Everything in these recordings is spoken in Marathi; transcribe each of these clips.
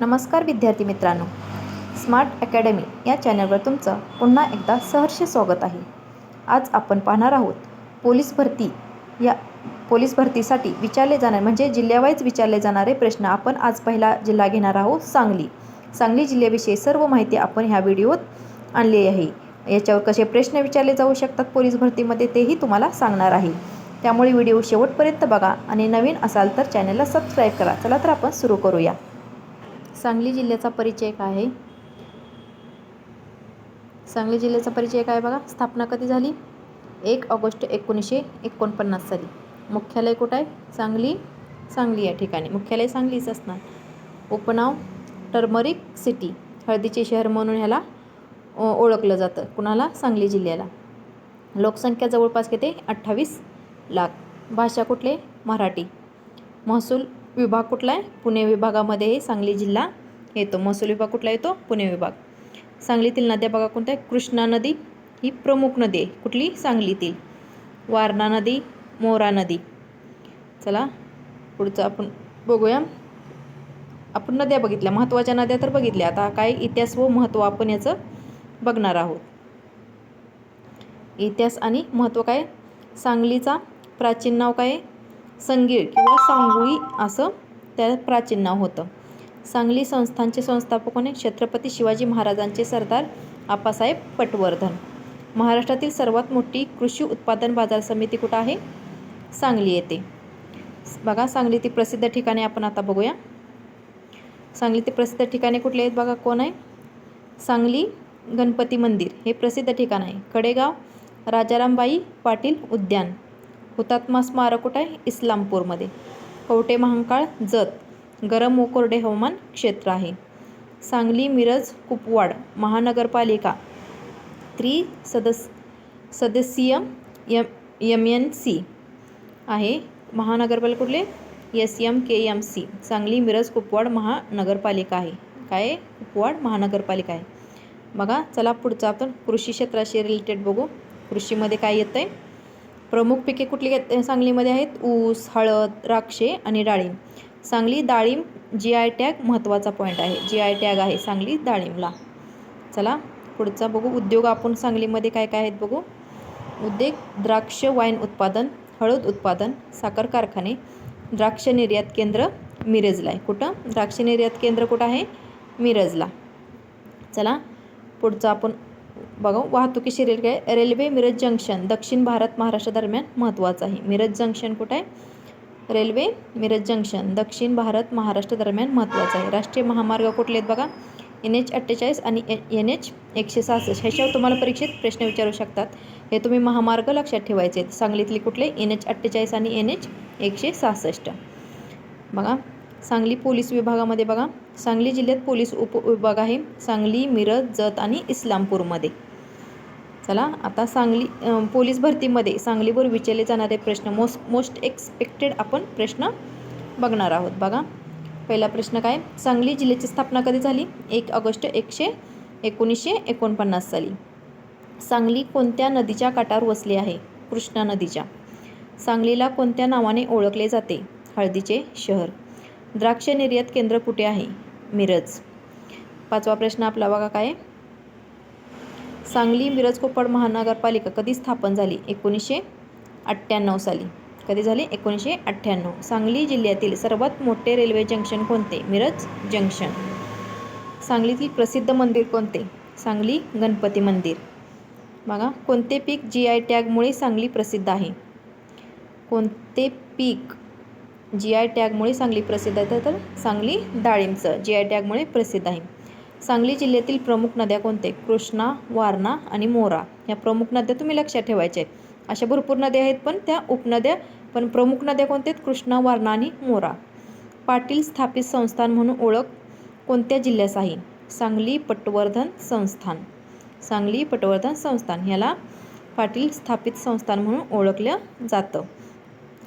नमस्कार विद्यार्थी मित्रांनो. स्मार्ट अकॅडमी या चॅनलवर तुमचं पुन्हा एकदा सहर्ष स्वागत आहे. आज आपण पाहणार आहोत पोलीस भरती या पोलीस भरतीसाठी विचारले जाणारे म्हणजे जिल्ह्यावाईज विचारले जाणारे प्रश्न आपण आज पहिला जिल्हा घेणार आहोत सांगली. सांगली जिल्ह्याविषयी सर्व माहिती आपण ह्या व्हिडिओत आणली आहे. याच्यावर कसे प्रश्न विचारले जाऊ शकतात पोलीस भरतीमध्ये तेही तुम्हाला सांगणार आहे. त्यामुळे व्हिडिओ शेवटपर्यंत बघा आणि नवीन असाल तर चॅनलला सबस्क्राईब करा. चला तर आपण सुरू करूया. सांगली जिल्ह्याचा परिचय काय आहे. सांगली जिल्ह्याचा परिचय काय बघा. स्थापना कधी झाली? एक ऑगस्ट एकोणीसशे एकोणपन्नास साली. मुख्यालय कुठं आहे? सांगली सांगली या ठिकाणी. मुख्यालय सांगलीच असणार. उपनाव टर्मरिक सिटी. हळदीचे शहर म्हणून ह्याला ओ- ओळखलं जातं. कुणाला? सांगली जिल्ह्याला. लोकसंख्या जवळपास किती? अठ्ठावीस लाख. भाषा कुठले? मराठी. महसूल विभाग कुठला आहे? पुणे विभागामध्ये हे सांगली जिल्हा येतो. महसूल विभाग कुठला येतो? पुणे विभाग. सांगलीतील नद्या बघा कोणत्या कृष्णा नदी ही प्रमुख नदी आहे. कुठली? सांगलीतील. वारणा नदी मोरा नदी. चला पुढचं आपण बघूया. आपण नद्या बघितल्या. महत्त्वाच्या नद्या तर बघितल्या. आता काय इतिहास व महत्त्व आपण याचं बघणार आहोत. इतिहास आणि महत्त्व काय? सांगलीचा प्राचीन नाव काय? संगीळ किंवा सांगुळी असं त्या प्राचीन नाव होतं. सांगली संस्थानचे संस्थापक आणि छत्रपती शिवाजी महाराजांचे सरदार आप्पासाहेब पटवर्धन. महाराष्ट्रातील सर्वात मोठी कृषी उत्पादन बाजार समिती कुठं आहे? सांगली येथे. बघा सांगली ती प्रसिद्ध ठिकाणे आपण आता बघूया. सांगलीतील प्रसिद्ध ठिकाणे कुठले आहेत बघा? कोण आहे? सांगली गणपती मंदिर हे प्रसिद्ध ठिकाण आहे. कडेगाव राजारामबाई पाटील उद्यान. हुतात्मा स्मारक कुठं आहे? इस्लामपूरमध्ये. कवटे महांकाळ जत. गरम व कोरडे हवामान क्षेत्र आहे. सांगली मिरज कुपवाड महानगरपालिका त्रि सदस सदस्यीय यम एम एन सी आहे. महानगरपालिका कुठले? S M K M C. Sangli Miraj Kupwad महानगरपालिका आहे. काय? कुपवाड महानगरपालिका आहे. बघा चला पुढचा आपण कृषी क्षेत्राशी रिलेटेड बघू. कृषीमध्ये काय येतं आहे प्रमुख पिके कुठली येत सांगलीमध्ये आहेत ऊस हळद द्राक्षे आणि डाळिंब. सांगली डाळिंब जी आय टॅग महत्त्वाचा पॉईंट आहे. जी आय टॅग आहे सांगली डाळिंबला चला पुढचा बघू. उद्योग आपण सांगलीमध्ये काय काय आहेत बघू. उद्योग द्राक्ष वाईन उत्पादन हळद उत्पादन साखर कारखाने द्राक्ष निर्यात केंद्र मिरजला आहे. कुठं? द्राक्ष निर्यात केंद्र कुठं आहे? मिरजला. चला पुढचं आपण बघा. वाहतुकीशी रेल्वे रेल्वे मिरज जंक्शन दक्षिण भारत महाराष्ट्र दरम्यान महत्त्वाचं आहे. मिरज जंक्शन कुठं आहे? रेल्वे मिरज जंक्शन दक्षिण भारत महाराष्ट्र दरम्यान महत्त्वाचं आहे. राष्ट्रीय महामार्ग कुठले आहेत बघा? एन एच अठ्ठेचाळीस आणि एन एच एकशे सहासष्ट. ह्याच्यावर तुम्हाला परीक्षेत प्रश्न विचारू शकतात. हे तुम्ही महामार्ग लक्षात ठेवायचे आहेत. सांगलीतले कुठले? एन एच अठ्ठेचाळीस आणि एन एच एकशे सहासष्ट. बघा सांगली पोलीस विभागामध्ये बघा. सांगली जिल्ह्यात पोलीस उपविभाग आहे. सांगली मिरज जत आणि इस्लामपूरमध्ये. चला आता सांगली पोलीस भरतीमध्ये सांगलीवर विचारले जाणारे प्रश्न मोस्ट मोस्ट एक्सपेक्टेड आपण प्रश्न बघणार आहोत. बघा पहिला प्रश्न काय? सांगली जिल्ह्याची स्थापना कधी झाली? एक ऑगस्ट एकशे एकोणीसशे एकोणपन्नास साली. सांगली कोणत्या नदीच्या काठावर वसले आहे? कृष्णा नदीच्या. सांगलीला कोणत्या नावाने ओळखले जाते? हळदीचे शहर. द्राक्ष निर्यात केंद्र कुठे आहे? मिरज. पाचवा प्रश्न आपला बघा काय? सांगली मिरज कोपड महानगरपालिका कधी स्थापन झाली? एकोणीसशे अठ्ठ्याण्णव साली. कधी झाली? एकोणीसशे अठ्ठ्याण्णव. सांगली जिल्ह्यातील सर्वात मोठे रेल्वे जंक्शन कोणते? मिरज जंक्शन. सांगलीतील प्रसिद्ध मंदिर कोणते? सांगली गणपती मंदिर. बघा कोणते पीक जी आय टॅगमुळे सांगली प्रसिद्ध आहे? कोणते पीक जी आय टॅगमुळे सांगली प्रसिद्ध आहे? तर सांगली डाळिंबचं जी आय टॅगमुळे प्रसिद्ध आहे. सांगली जिल्ह्यातील प्रमुख नद्या कोणते? कृष्णा वारणा आणि मोरा. या प्रमुख नद्या तुम्ही लक्षात ठेवायच्या आहेत. अशा भरपूर नद्या आहेत पण त्या उपनद्या पण प्रमुख नद्या कोणत्या आहेत? कृष्णा वारणा आणि मोरा. पाटील स्थापित संस्थान म्हणून ओळख कोणत्या जिल्ह्यास आहे? सांगली पटवर्धन संस्थान. सांगली पटवर्धन संस्थान. ह्याला पाटील स्थापित संस्थान म्हणून ओळखलं जातं.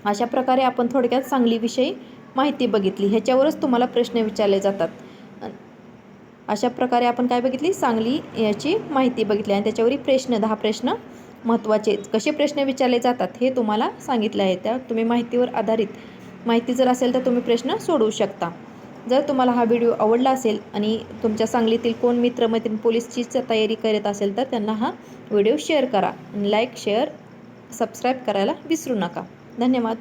अशा प्रकारे आपण थोडक्यात सांगलीविषयी माहिती बघितली. ह्याच्यावरच तुम्हाला प्रश्न विचारले जातात. अशा प्रकारे आपण काय बघितली? सांगली याची माहिती बघितली आणि त्याच्यावरील प्रश्न दहा प्रश्न महत्त्वाचे कसे प्रश्न विचारले जातात हे तुम्हाला सांगितले आहे. त्या तुम्ही माहितीवर आधारित माहिती जर असेल तर तुम्ही प्रश्न सोडवू शकता. जर तुम्हाला हा व्हिडिओ आवडला असेल आणि तुमच्या सांगलीतील कोण मित्र मैत्रीण पोलीसची तयारी करत असेल तर त्यांना हा व्हिडिओ शेअर करा. लाईक शेअर सबस्क्राईब करायला विसरू नका. धन्यवाद.